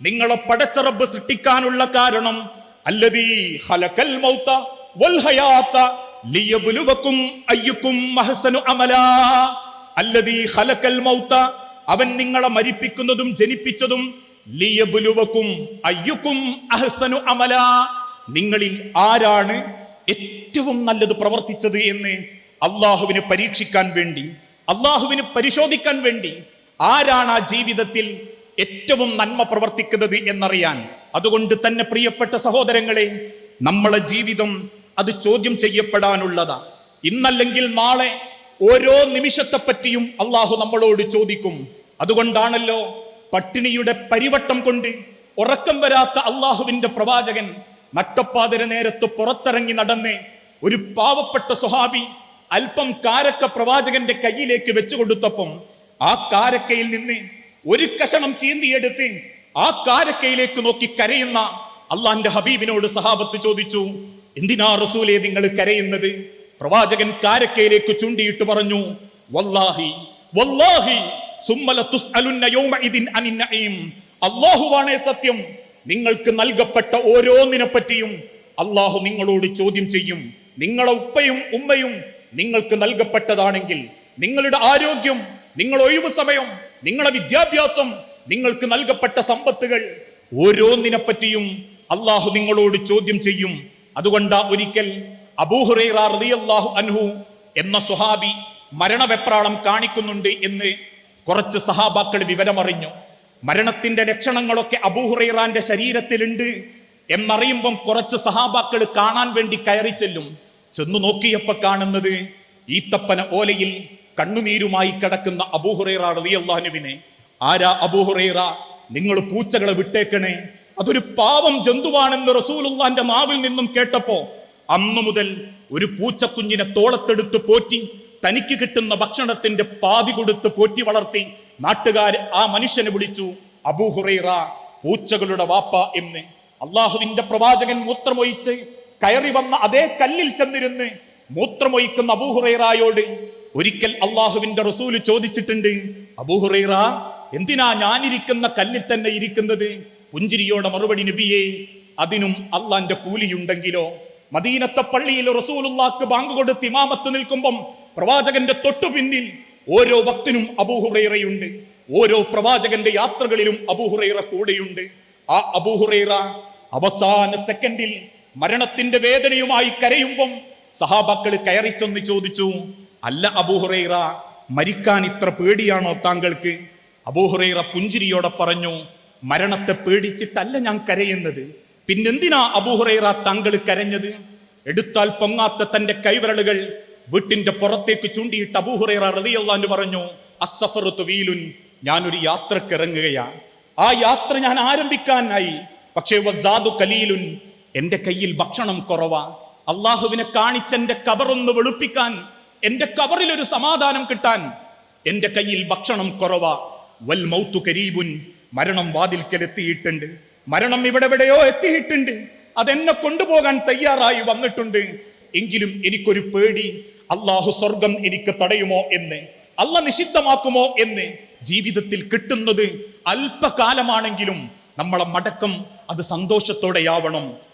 നിങ്ങളെ പടച്ച റബ്ബ് സൃഷ്ടിക്കാനുള്ള കാരണം അല്ലതീ ഹലക്കൽ മൗത വൽ ഹയാത്ത ലിയബ്ലുവക്കും അയ്യുക്കും അഹ്സനു അമല. അല്ലതീ ഹലക്കൽ മൗത അവൻ നിങ്ങളെ മരിപ്പിക്കുന്നതും ജനിപ്പിച്ചതും ലിയബ്ലുവക്കും അയ്യുക്കും അഹ്സനു അമല. നിങ്ങളിൽ ആരാണ് ഏറ്റവും നല്ലത് പ്രവർത്തിച്ചത് എന്ന് അള്ളാഹുവിനെ പരീക്ഷിക്കാൻ വേണ്ടി അള്ളാഹുവിനെ പരിശോധിക്കാൻ വേണ്ടി ആരാണ് ആ ജീവിതത്തിൽ ഏറ്റവും നന്മ പ്രവർത്തിക്കുന്നത് എന്നറിയാൻ. അതുകൊണ്ട് തന്നെ പ്രിയപ്പെട്ട സഹോദരങ്ങളെ നമ്മളെ ജീവിതം അത് ചോദ്യം ചെയ്യപ്പെടാനുള്ളതാ. ഇന്നല്ലെങ്കിൽ നാളെ ഓരോ നിമിഷത്തെ പറ്റിയും അള്ളാഹു നമ്മളോട് ചോദിക്കും. അതുകൊണ്ടാണല്ലോ പട്ടിണിയുടെ പരിവട്ടം കൊണ്ട് ഉറക്കം വരാത്ത അള്ളാഹുവിന്റെ പ്രവാചകൻ നട്ടപ്പാതിര നേരത്ത് പുറത്തിറങ്ങി നടന്ന് ഒരു പാവപ്പെട്ട സ്വഹാബി അല്പം കാരക്ക പ്രവാചകന്റെ കയ്യിലേക്ക് വെച്ചു കൊടുത്തപ്പം ആ കാരക്കയിൽ നിന്ന് ഒരു കഷണം ചീന്തിയെടുത്ത് ആ കാരക്കയിലേക്ക് നോക്കി കരയുന്ന അള്ളാന്റെ ഹബീബിനോട് സഹാബത്ത് ചോദിച്ചു എന്തിനാ റസൂലെ നിങ്ങൾ കരയുന്നത്? പ്രവാചകൻ കാരക്കയിലേക്ക് ചൂണ്ടിയിട്ട് പറഞ്ഞു വല്ലാഹി വല്ലാഹി അള്ളാഹുവാണേ സത്യം നിങ്ങൾക്ക് നൽകപ്പെട്ട ഓരോന്നിനെ പറ്റിയും അള്ളാഹു നിങ്ങളോട് ചോദ്യം ചെയ്യും. നിങ്ങളെ ഉപ്പയും ഉമ്മയും നിങ്ങൾക്ക് നൽകപ്പെട്ടതാണെങ്കിൽ നിങ്ങളുടെ ആരോഗ്യം നിങ്ങൾ ഒഴിവ് സമയം നിങ്ങളെ വിദ്യാഭ്യാസം നിങ്ങൾക്ക് നൽകപ്പെട്ട സമ്പത്തുകൾ ഓരോന്നിനെ പറ്റിയും അള്ളാഹു നിങ്ങളോട് ചോദ്യം ചെയ്യും. അതുകൊണ്ട് ഒരിക്കൽ അബൂഹുറൈറ റളിയല്ലാഹു അൻഹു എന്ന സുഹാബി മരണവെപ്രാളം കാണിക്കുന്നുണ്ട് എന്ന് കുറച്ച് സഹാബാക്കൾ വിവരമറിഞ്ഞു. മരണത്തിന്റെ ലക്ഷണങ്ങളൊക്കെ അബൂഹുറൈറാന്റെ ശരീരത്തിലുണ്ട് എന്നറിയുമ്പം കുറച്ച് സഹാബാക്കൾ കാണാൻ വേണ്ടി കയറി ചെല്ലും. ചെന്നു നോക്കിയപ്പോ കാണുന്നത് ഈത്തപ്പന ഓലയിൽ കണ്ണുനീരുമായി കിടക്കുന്ന അബൂഹുറൈറ റളിയല്ലാഹുവിനെ ആരാ അബൂഹുറൈറ നിങ്ങൾ പൂച്ചകളെ വിട്ടേക്കണേ? അതൊരു പാവം ജന്തുവാണെന്ന് റസൂലുള്ളാന്റെ മാവിൽ നിന്നും കേട്ടപ്പോ അന്നു മുതൽ ഒരു പൂച്ചക്കുഞ്ഞിനെ തോളത്തെടുത്ത് പോറ്റി തനിക്ക് കിട്ടുന്ന ഭക്ഷണത്തിന്റെ പാതി കൊടുത്ത് പോറ്റി വളർത്തി നാട്ടുകാർ ആ മനുഷ്യനെ വിളിച്ചു അബൂഹുറൈറ പൂച്ചകളുടെ വാപ്പ എന്ന്. അള്ളാഹുവിന്റെ പ്രവാചകൻ മൂത്രമൊഴിച്ച് കയറി വന്ന അതേ കല്ലിൽ ചെന്നിരുന്ന് മൂത്രമൊഴിക്കുന്ന അബൂഹുറൈറായോട് ഒരിക്കൽ അള്ളാഹുവിന്റെ റസൂൽ ചോദിച്ചിട്ടുണ്ട് അബൂഹുറൈറ എന്തിനാ ഞാനിരിക്കുന്ന കല്ലിൽ തന്നെ ഇരിക്കുന്നത്? പുഞ്ചിരിയോടെ മറുപടി നബിയേ അതിനും അള്ളാന്റെ കൂലിയുണ്ടെങ്കിലോ? മദീനത്തെ പള്ളിയിൽ റസൂലുള്ളാക്ക് ബാങ്ക് കൊടുത്ത് ഇമാമത്ത് നിൽക്കുമ്പം പ്രവാചകന്റെ തൊട്ടു പിന്നിൽ ഓരോ ഭക്തനും അബൂഹുറൈറയുണ്ട് ഓരോ പ്രവാചകന്റെ യാത്രകളിലും അബൂഹുറൈറ കൂടെയുണ്ട്. ആ അബൂഹുറൈറ അവസാന സെക്കൻഡിൽ മരണത്തിന്റെ വേദനയുമായി കരയുമ്പം സഹാബാക്കൾ കയറി ചെന്ന് ചോദിച്ചു അല്ല അബൂഹുറൈറ മരിക്കാൻ ഇത്ര പേടിയാണോ താങ്കൾക്ക്? അബൂഹുറൈറ പുഞ്ചിരിയോടെ പറഞ്ഞു മരണത്തെ പേടിച്ചിട്ടല്ല ഞാൻ കരയുന്നത്. പിന്നെന്തിനാ അബൂഹുറൈറ താങ്കൾ കരഞ്ഞത്? എടുത്താൽ പൊങ്ങാത്ത തന്റെ കൈവിരലുകൾ വീട്ടിന്റെ പുറത്തേക്ക് ചൂണ്ടിയിട്ട് അബൂഹുറൈറ റളിയല്ലാഹു പറഞ്ഞു അസ്സഫറു തുവീലുൻ ഞാനൊരു യാത്രയ്ക്ക് ഇറങ്ങുകയാണ് ആ യാത്ര ഞാൻ ആരംഭിക്കാനായി. പക്ഷേ വസാദു കലീലുൻ എന്റെ കയ്യിൽ ഭക്ഷണം കുറവാ. അള്ളാഹുവിനെ കാണിച്ചെന്റെ കബറൊന്ന് വെളുപ്പിക്കാൻ എന്റെ കവറിൽ ഒരു സമാധാനം കിട്ടാൻ എന്റെ കയ്യിൽ ഭക്ഷണം കുറവ. വൽ മൗത്തു കരീബുൻ മരണം വാതിൽക്കൽ എത്തിയിട്ടുണ്ട് മരണം ഇവിടെ എവിടെയോ എത്തിയിട്ടുണ്ട്. അതെന്നെ കൊണ്ടുപോകാൻ തയ്യാറായി വന്നിട്ടുണ്ട്. എങ്കിലും എനിക്കൊരു പേടി. അള്ളാഹു സ്വർഗം എനിക്ക് തടയുമോ എന്ന് അല്ല നിഷിദ്ധമാക്കുമോ എന്ന് ജീവിതത്തിൽ കിട്ടുന്നത് അല്പകാലമാണെങ്കിലും നമ്മളെ മടക്കം അത് സന്തോഷത്തോടെയാവണം.